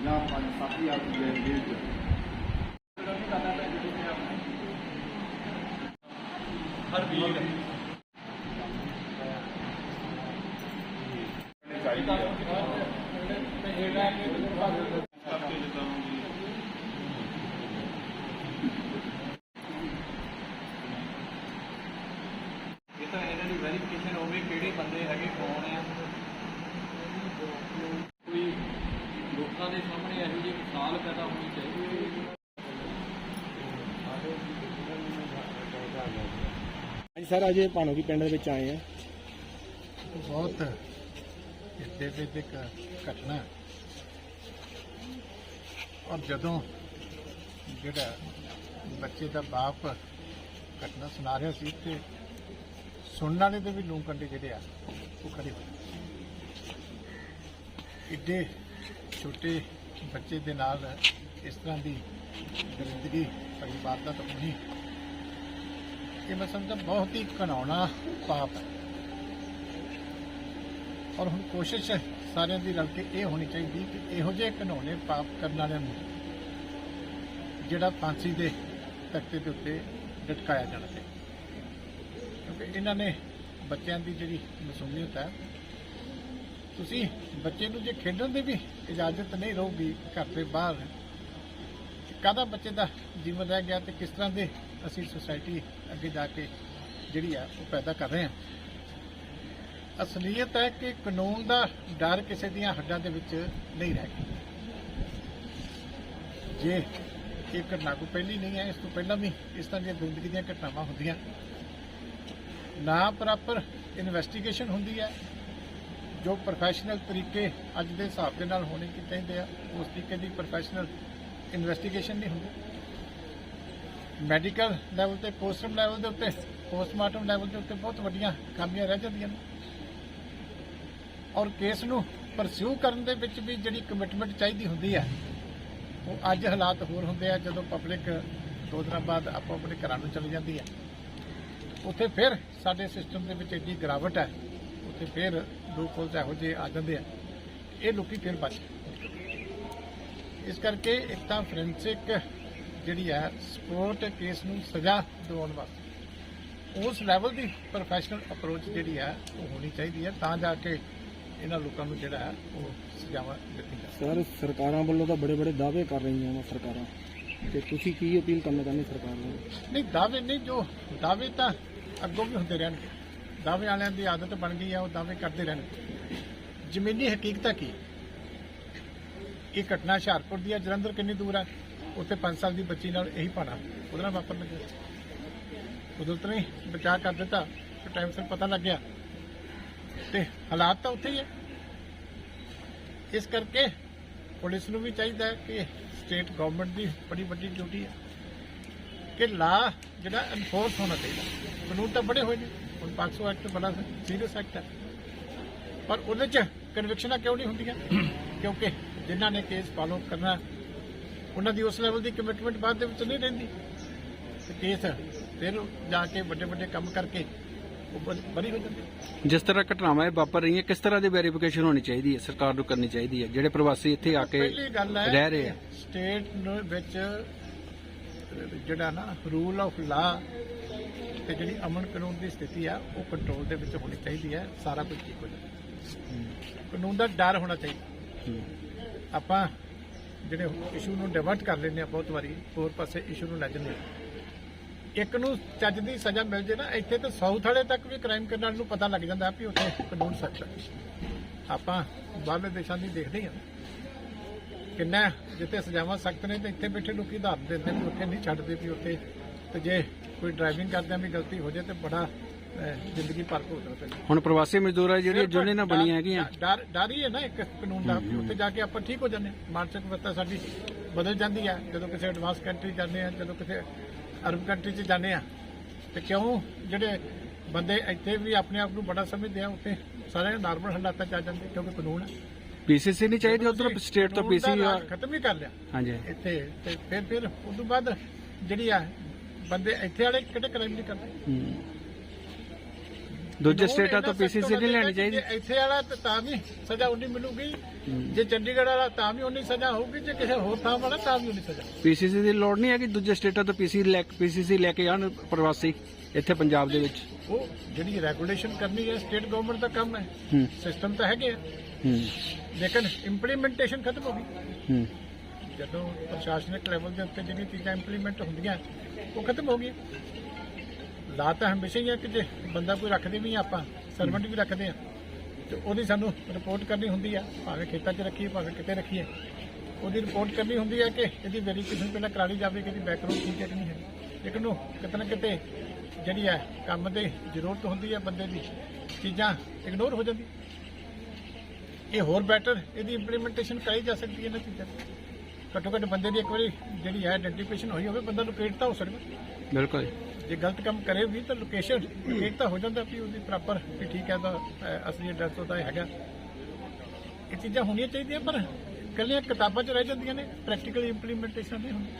ਜਾਂ 5-7000 ਰੁਪਏ ਹਰ ਚਾਹੀਦੀ ਹੈ ਇਹ ਤਾਂ ਇਹਨਾਂ ਦੀ ਵੈਰੀਫਿਕੇਸ਼ਨ ਹੋਵੇ ਕਿਹੜੇ ਬੰਦੇ ਹੈਗੇ ਕੌਣ ਆ ਕੋਈ ਲੋਕਾਂ ਦੇ ਸਾਹਮਣੇ ਇਹੋ ਜਿਹੀ ਮਿਸਾਲ ਪੈਦਾ ਹੋਣੀ ਚਾਹੀਦੀ ਹੈ ਹਾਂਜੀ ਸਰ, ਅਜੇ ਭਾਣੋਗੀ ਪਿੰਡ ਦੇ ਵਿੱਚ ਆਏ ਆ। ਬਹੁਤ ਹਿਰਦੇ ਵਿੱਚ ਇੱਕ ਘਟਨਾ ਔਰ ਜਦੋਂ ਜਿਹੜਾ ਬੱਚੇ ਦਾ ਬਾਪ ਘਟਨਾ ਸੁਣਾ ਰਿਹਾ ਸੀ ਤੇ ਸੁਣਨ ਵਾਲੇ ਦੇ ਵੀ ਲੂੰ ਕੰਡੇ ਜਿਹੜੇ ਆ, ਉਹ ਖੜੇ ਹੋਏ। ਇੱਡੇ ਛੋਟੇ ਬੱਚੇ ਦੇ ਨਾਲ ਇਸ ਤਰ੍ਹਾਂ ਦੀ ਦਰਿੰਦਗੀ ਭਰੀ ਤਾਂ ਹੋਣੀ ਇਹ ਮੈਂ ਸਮਝਦਾ ਬਹੁਤ ਹੀ ਘਨਾਉਣਾ ਪਾਪ ਹੈ। ਔਰ ਹੁਣ ਕੋਸ਼ਿਸ਼ ਸਾਰਿਆਂ ਦੀ ਰਲ ਕੇ ਇਹ ਹੋਣੀ ਚਾਹੀਦੀ ਕਿ ਇਹੋ ਜਿਹੇ ਘਿਨੌਣੇ ਪਾਪ ਕਰਨ ਵਾਲਿਆਂ ਨੂੰ ਜਿਹੜਾ ਫਾਂਸੀ ਦੇ ਤਖਤੇ ਦੇ ਉੱਤੇ ਲਟਕਾਇਆ ਜਾਣਾ ਚਾਹੀਦਾ। ਕਿਉਂਕਿ ਇਹਨਾਂ ਨੇ ਬੱਚਿਆਂ ਦੀ ਜਿਹੜੀ ਮਸੂਲੀਅਤ ਹੈ, ਤੁਸੀਂ ਬੱਚੇ ਨੂੰ ਜੇ ਖੇਡਣ ਦੀ ਵੀ ਇਜਾਜ਼ਤ ਨਹੀਂ ਰਹੂਗੀ, ਘਰ ਦੇ ਬਾਹਰ ਕਾਹਦਾ ਬੱਚੇ ਦਾ ਜੀਵਨ ਰਹਿ ਗਿਆ ਤੇ ਕਿਸ ਤਰ੍ਹਾਂ ਦੇ ਅਸੀਂ ਸੁਸਾਇਟੀ ਅੱਗੇ ਜਾ ਕੇ ਜਿਹੜੀ ਆ ਉਹ ਪੈਦਾ ਕਰ ਰਹੇ ਹਾਂ। ਅਸਲੀਅਤ ਹੈ ਕਿ ਕਾਨੂੰਨ ਦਾ ਡਰ ਕਿਸੇ ਦੀਆਂ ਹੱਡਾਂ ਦੇ ਵਿੱਚ ਨਹੀਂ ਰਹਿ ਗਿਆ। ਜੇ ਇਹ ਘਟਨਾ ਕੋਈ ਪਹਿਲੀ ਨਹੀਂ ਹੈ, ਇਸ ਤੋਂ ਪਹਿਲਾਂ ਵੀ ਇਸ ਤਰ੍ਹਾਂ ਦੀਆਂ ਜ਼ਿੰਦਗੀ ਦੀਆਂ ਘਟਨਾਵਾਂ ਹੁੰਦੀਆਂ। ਨਾ ਪ੍ਰੋਪਰ ਇਨਵੈਸਟੀਗੇਸ਼ਨ ਹੁੰਦੀ ਹੈ, ਜੋ ਪ੍ਰੋਫੈਸ਼ਨਲ ਤਰੀਕੇ ਅੱਜ ਦੇ ਹਿਸਾਬ ਦੇ ਨਾਲ ਹੋਣੇ ਚਾਹੀਦੇ ਆ, ਉਸ ਤਰੀਕੇ ਦੀ ਪ੍ਰੋਫੈਸ਼ਨਲ ਇਨਵੈਸਟੀਗੇਸ਼ਨ ਨਹੀਂ ਹੁੰਦੀ। ਮੈਡੀਕਲ ਲੈਵਲ ਤੇ, ਪੋਸਟਮ ਲੈਵਲ ਦੇ ਉੱਤੇ, ਪੋਸਟਮਾਰਟਮ ਲੈਵਲ ਦੇ ਉੱਤੇ ਬਹੁਤ ਵੱਡੀਆਂ ਖਾਮੀਆਂ ਰਹਿ ਜਾਂਦੀਆਂ ਨੇ। ਔਰ ਕੇਸ ਨੂੰ ਪਰਸਿਊ ਕਰਨ ਦੇ ਵਿੱਚ ਵੀ ਜਿਹੜੀ ਕਮਿਟਮੈਂਟ ਚਾਹੀਦੀ ਹੁੰਦੀ ਹੈ ਉਹ ਅੱਜ ਹਾਲਾਤ ਹੋਰ ਹੁੰਦੇ ਆ ਜਦੋਂ ਪਬਲਿਕ ਦੋ ਦਿਨਾਂ ਬਾਅਦ ਆਪੋ ਆਪਣੇ ਘਰਾਂ ਨੂੰ ਚਲੀ ਜਾਂਦੀ ਹੈ ਉੱਥੇ ਫਿਰ ਸਾਡੇ ਸਿਸਟਮ ਦੇ ਵਿੱਚ ਇੰਨੀ ਗਿਰਾਵਟ ਹੈ ਉੱਥੇ ਫਿਰ ਲੋਕ ਕੋਲ ਇਹੋ ਜਿਹੇ ਆ ਜਾਂਦੇ ਆ। ਇਹ ਲੋਕੀ ਫਿਰ ਬਚ ਇਸ ਕਰਕੇ ਇੱਕ ਤਾਂ ਫੋਰੈਂਸਿਕ ਜਿਹੜੀ ਹੈ ਸਪੋਰਟ ਕੇਸ ਨੂੰ ਸਜ਼ਾ ਦਿਵਾਉਣ ਵਾਸਤੇ। ਉਸ ਲੈਵਲ ਦੀ ਪ੍ਰੋਫੈਸ਼ਨਲ ਅਪਰੋਚ ਜਿਹੜੀ ਹੈ ਉਹ ਹੋਣੀ ਚਾਹੀਦੀ ਹੈ ਤਾਂ ਜਾ ਕੇ ਇਹਨਾਂ ਲੋਕਾਂ ਨੂੰ ਜਿਹੜਾ ਹੈ ਉਹ ਸਜ਼ਾਵਾਂ ਦਿੱਤੀਆਂ ਸਰ ਸਰਕਾਰਾਂ ਵੱਲੋਂ ਤਾਂ ਬੜੇ ਬੜੇ ਦਾਅਵੇ ਕਰ ਰਹੀਆਂ ਨੇ ਸਰਕਾਰਾਂ। ਤੇ ਤੁਸੀਂ ਕੀ ਅਪੀਲ ਕਰਨਾ ਚਾਹੁੰਦੇ ਸਰਕਾਰ ਨੂੰ? ਨਹੀਂ ਦਾਅਵੇ ਨਹੀਂ ਜੋ ਦਾਅਵੇ ਤਾਂ ਅੱਗੋਂ ਵੀ ਹੁੰਦੇ ਰਹਿਣਗੇ। ਦਾਅਵੇ ਵਾਲਿਆਂ ਦੀ ਆਦਤ ਬਣ ਗਈ ਹੈ ਉਹ ਦਾਅਵੇ ਕਰਦੇ ਰਹਿਣਗੇ। ਜ਼ਮੀਨੀ ਹਕੀਕਤਾਂ ਕੀ? ਇਹ ਘਟਨਾ ਹੁਸ਼ਿਆਰਪੁਰ ਦੀ ਹੈ ਜਲੰਧਰ ਕਿੰਨੀ ਦੂਰ ਹੈ? ਉੱਥੇ 5 ਸਾਲ ਦੀ ਬੱਚੀ ਨਾਲ ਇਹੀ ਪਾਣਾ। ਉਹਦੇ ਨਾਲ ਵਾਪਰ ਲੱਗਿਆ। ਉਦੋਂ ਤਾਂ ਨਹੀਂ, ਬਚਾਅ ਕਰ ਦਿੱਤਾ। ਤੇ ਟਾਈਮ ਸਿਰ ਪਤਾ ਲੱਗਿਆ ਤੇ ਹਾਲਾਤ ਤਾਂ ਉੱਥੇ ਹੀ ਹੈ ਇਸ ਕਰਕੇ ਪੁਲਿਸ ਨੂੰ ਵੀ ਚਾਹੀਦਾ ਹੈ ਕਿ ਸਟੇਟ ਗਵਰਨਮੈਂਟ ਦੀ ਬੜੀ ਵੱਡੀ ਡਿਊਟੀ ਹੈ ਕਿ ਲਾ ਜਿਹੜਾ ਐਨਫੋਰਸ ਹੋਣਾ ਚਾਹੀਦਾ। ਕਾਨੂੰਨ ਤਾਂ ਬੜੇ ਹੋਏ ਨੇ। ਹੁਣ 500 ਐਕਟ ਬੜਾ ਸੀਰੀਅਸ ਐਕਟ ਹੈ। ਪਰ ਉਹਦੇ ਚ ਕਨਵਿਕਸ਼ਨਾਂ ਕਿਉਂ ਨਹੀਂ ਹੁੰਦੀਆਂ? ਕਿਉਂਕਿ ਜਿਨ੍ਹਾਂ ਨੇ ਕੇਸ ਫਾਲੋ ਕਰਨਾ ਉਹਨਾਂ ਦੀ ਉਸ ਲੈਵਲ ਦੀ ਕਮਿਟਮੈਂਟ ਬਾਅਦ ਦੇ ਵਿੱਚ ਨਹੀਂ ਰਹਿੰਦੀ। ਤੇ ਕੇਸ ਫਿਰ ਜਾ ਕੇ ਵੱਡੇ ਵੱਡੇ ਕੰਮ ਕਰਕੇ ਉਹ ਬਰੀ ਹੋ ਜਾਂਦੇ। ਜਿਸ ਤਰ੍ਹਾਂ ਘਟਨਾਵਾਂ ਇਹ ਵਾਪਰ ਰਹੀਆਂ ਕਿਸ ਤਰ੍ਹਾਂ ਦੀ ਵੈਰੀਫਿਕੇਸ਼ਨ ਹੋਣੀ ਚਾਹੀਦੀ ਹੈ ਸਰਕਾਰ ਨੂੰ ਕਰਨੀ ਚਾਹੀਦੀ ਹੈ? ਜਿਹੜੇ ਪ੍ਰਵਾਸੀ ਇੱਥੇ ਆ ਕੇ ਪਹਿਲੀ ਗੱਲ ਹੈ ਰਹਿ ਰਹੇ ਆ। ਸਟੇਟ ਨੂੰ ਵਿੱਚ ਜਿਹੜਾ ਨਾ ਰੂਲ ਆਫ ਲਾ ਤੇ ਜਿਹੜੀ ਅਮਨ ਕਾਨੂੰਨ ਦੀ ਸਥਿਤੀ ਆ ਉਹ ਕੰਟਰੋਲ ਦੇ ਵਿੱਚ ਹੋਣੀ ਚਾਹੀਦੀ ਹੈ। ਸਾਰਾ ਕੁਝ ਠੀਕ ਹੋ ਜਾਵੇ। ਕਾਨੂੰਨ ਦਾ ਡਰ ਹੋਣਾ ਚਾਹੀਦਾ। ਆਪਾਂ ਜਿਹੜੇ ਇਸ਼ੂ ਨੂੰ ਡਿਵਰਟ ਕਰ ਲੈਂਦੇ ਆ ਬਹੁਤ ਵਾਰੀ, ਹੋਰ ਪਾਸੇ ਇਸ਼ੂ ਨੂੰ ਲੈ ਜਾਂਦੇ ਆ। ਇੱਕ ਨੂੰ ਚੱਜ ਦੀ ਸਜ਼ਾ ਮਿਲ ਜੇ ਨਾ, ਇੱਥੇ ਤਾਂ ਸਾਊਥ ਵਾਲੇ ਤੱਕ ਵੀ ਕ੍ਰਾਈਮ ਕਰਨ ਵਾਲੇ ਨੂੰ ਪਤਾ ਲੱਗ ਜਾਂਦਾ ਵੀ ਉੱਥੇ ਕਾਨੂੰਨ ਸਖਤ ਹੈ ਆਪਾਂ ਬਾਹਰਲੇ ਦੇਸ਼ਾਂ ਦੀ ਦੇਖਦੇ ਹਾਂ ਕਿੰਨਾ ਜਿੱਥੇ ਸਜ਼ਾਵਾਂ ਸਖਤ ਨੇ, ਤੇ ਇੱਥੇ ਬੈਠੇ ਲੋਕੀ ਉਦਾਹਰਨ ਦਿੰਦੇ ਨੇ ਉੱਥੇ ਨਹੀਂ ਛੱਡਦੇ ਵੀ ਉੱਥੇ। ਤੇ ਜੇ ਕੋਈ ਡਰਾਈਵਿੰਗ ਕਰਦਿਆਂ ਵੀ ਗਲਤੀ ਹੋ ਜਾਏ ਤੇ ਬੜਾ ਅਹ, ਜ਼ਿੰਦਗੀ ਭਰ ਭੁਗਤਣਾ ਪੈਂਦਾ ਹੁਣ ਪ੍ਰਵਾਸੀ ਮਜ਼ਦੂਰਾਂ ਜਿਹੜੀਆਂ ਯੂਨੀਅਨਾਂ ਬਣੀਆਂ ਹੈਗੀਆਂ। ਡਰ ਡਰ ਹੀ ਹੈ ਨਾ ਇੱਕ ਕਾਨੂੰਨ ਦਾ। ਵੀ ਉੱਥੇ ਜਾ ਕੇ ਆਪਾਂ ਠੀਕ ਹੋ ਜਾਂਦੇ ਹਾਂ। ਮਾਨਸਿਕ ਅਵਸਥਾ ਸਾਡੀ ਬਦਲ ਜਾਂਦੀ ਹੈ ਜਦੋਂ ਕਿਸੇ ਐਡਵਾਂਸ ਕੰਟਰੀ ਜਾਂਦੇ ਆ ਜਦੋਂ ਕਿਸੇ ਅਰਬ ਕੰਟਰੀ 'ਚ ਜਾਂਦੇ ਆ ਤੇ ਕਿਉਂ ਜਿਹੜੇ ਬੰਦੇ ਇੱਥੇ ਵੀ ਆਪਣੇ ਆਪ ਨੂੰ ਬੜਾ ਸਮਝਦੇ ਆ ਉੱਥੇ ਸਾਰੇ ਨਾਰਮਲ ਹਾਲਾਤਾਂ 'ਚ ਆ ਜਾਂਦੇ ਕਿਉਂਕਿ ਕਾਨੂੰਨ ਹੈ ਪੀਸੀਸੀ ਨਹੀਂ ਚਾਹੀਦੀ ਉਧਰ ਸਟੇਟ ਤੋਂ ਕਾਨੂੰਨ ਦਾ ਪੀਸੀ ਰਾਜ ਖਤਮ ਹੀ ਕਰ ਲਿਆ। ਹਾਂਜੀ। ਇੱਥੇ ਤੇ ਫਿਰ ਫਿਰ ਉਸ ਤੋਂ ਬਾਅਦ ਜਿਹੜੀ ਆ ਬੰਦੇ ਇੱਥੇ ਵਾਲੇ ਕਿਹੜੇ ਕ੍ਰਾਈਮ ਨਹੀਂ ਕਰਦੇ? ਹੂੰ। ਦੂਜੇ ਸਟੇਟਾਂ ਤੋਂ ਪੀਸੀਸੀ ਨਹੀਂ ਲੈਣੀ ਚਾਹੀਦੀ। ਇੱਥੇ ਵਾਲਾ ਤਾਂ ਵੀ ਸਜ਼ਾ ਉਨੀ ਮਿਲੂਗੀ। ਜੇ ਚੰਡੀਗੜ੍ਹ ਵਾਲਾ ਤਾਂ ਵੀ ਉਨੀ ਸਜ਼ਾ ਹੋਊਗੀ ਜੇ ਕਿਸੇ ਹੋਰ ਥਾਂ ਵਾਲਾ ਤਾਂ ਵੀ ਉਨੀ ਸਜ਼ਾ। ਪੀਸੀਸੀ ਦੀ ਲੋੜ ਨਹੀਂ ਹੈ ਕਿ ਦੂਜੇ ਸਟੇਟਾਂ ਤੋਂ ਪੀਸੀ ਲੈ ਪੀਸੀਸੀ ਲੈ ਕੇ ਆਉਣ ਪ੍ਰਵਾਸੀ ਇੱਥੇ ਪੰਜਾਬ ਦੇ ਵਿੱਚ। ਉਹ ਜਿਹੜੀ ਰੈਗੂਲੇਸ਼ਨ ਕਰਨੀ ਹੈ ਸਟੇਟ ਗਵਰਨਮੈਂਟ ਦਾ ਕੰਮ ਹੈ। ਸਿਸਟਮ ਤਾਂ ਹੈਗੇ ਆ। ਲੇਕਿਨ ਇੰਪਲੀਮੈਂਟੇਸ਼ਨ ਖਤਮ ਹੋ ਗਈ। ਜਦੋਂ ਪ੍ਰਸ਼ਾਸਨਿਕ ਲੈਵਲ ਦੇ ਉੱਤੇ ਜਿਹੜੀਆਂ ਚੀਜ਼ਾਂ ਇੰਪਲੀਮੈਂਟ ਹੁੰਦੀਆਂ ਉਹ ਖਤਮ ਹੋ ਗਈਆਂ। ਲਾ ਤਾਂ ਹਮੇਸ਼ਾ ਹੀ ਹੈ ਕਿ ਜੇ ਬੰਦਾ ਕੋਈ ਰੱਖਦੇ ਵੀ ਹਾਂ ਆਪਾਂ, ਸਰਵੈਂਟ ਵੀ ਰੱਖਦੇ ਆ, ਤੇ ਉਹਦੀ ਸਾਨੂੰ ਰਿਪੋਰਟ ਕਰਨੀ ਹੁੰਦੀ ਆ, ਭਾਵੇਂ ਖੇਤਾਂ 'ਚ ਰੱਖੀਏ, ਭਾਵੇਂ ਕਿਤੇ ਰੱਖੀਏ। ਉਹਦੀ ਰਿਪੋਰਟ ਕਰਨੀ ਹੁੰਦੀ ਹੈ ਕਿ ਇਹਦੀ ਵੈਰੀਫਿਕੇਸ਼ਨ ਪਹਿਲਾਂ ਕਰਾ ਲਈ ਜਾਵੇ ਕਿ ਇਹਦੀ ਬੈਕਗ੍ਰਾਉਂਡ ਠੀਕ ਹੈ ਕਿ ਨਹੀਂ ਹੈ। ਲੇਕਿਨ ਉਹ ਕਿਤੇ ਨਾ ਕਿਤੇ ਜਿਹੜੀ ਹੈ ਕੰਮ ਦੇ ਜ਼ਰੂਰਤ ਹੁੰਦੀ ਹੈ ਬੰਦੇ ਦੀ, ਚੀਜ਼ਾਂ ਇਗਨੋਰ ਹੋ ਜਾਂਦੀ ਇਹ ਹੋਰ ਬੈਟਰ ਇਹਦੀ ਇੰਪਲੀਮੈਂਟੇਸ਼ਨ ਕਰਾਈ ਜਾ ਸਕਦੀ ਹੈ ਇਹਨਾਂ ਚੀਜ਼ਾਂ ਦੀ। ਘੱਟੋ ਘੱਟ ਬੰਦੇ ਦੀ ਇੱਕ ਵਾਰੀ ਜਿਹੜੀ ਹੈ ਆਇਡੈਂਟੀਫਿਕੇਸ਼ਨ ਹੋਈ ਹੋਵੇ, ਬੰਦਾ ਨੂੰ ਤਾਂ ਹੋ ਸਕਦਾ। ਬਿਲਕੁਲ ਜੇ ਗਲਤ ਕੰਮ ਕਰੇ ਵੀ ਤਾਂ ਲੋਕੇਸ਼ਨ ਲੋਕੇਟ ਤਾਂ ਹੋ ਜਾਂਦਾ ਵੀ ਉਹਦੀ ਪ੍ਰੋਪਰ ਵੀ ਠੀਕ ਹੈ ਤਾਂ ਅਹ, ਅਸਲੀ ਐਡਰੈਸ ਉਹਦਾ ਹੈਗਾ। ਇਹ ਚੀਜ਼ਾਂ ਹੋਣੀਆਂ ਚਾਹੀਦੀਆਂ ਪਰ ਕੱਲੀਆਂ ਕਿਤਾਬਾਂ 'ਚ ਰਹਿ ਜਾਂਦੀਆਂ ਨੇ ਪ੍ਰੈਕਟੀਕਲ ਇੰਪਲੀਮੈਂਟੇਸ਼ਨ ਨਹੀਂ ਹੁੰਦੀ।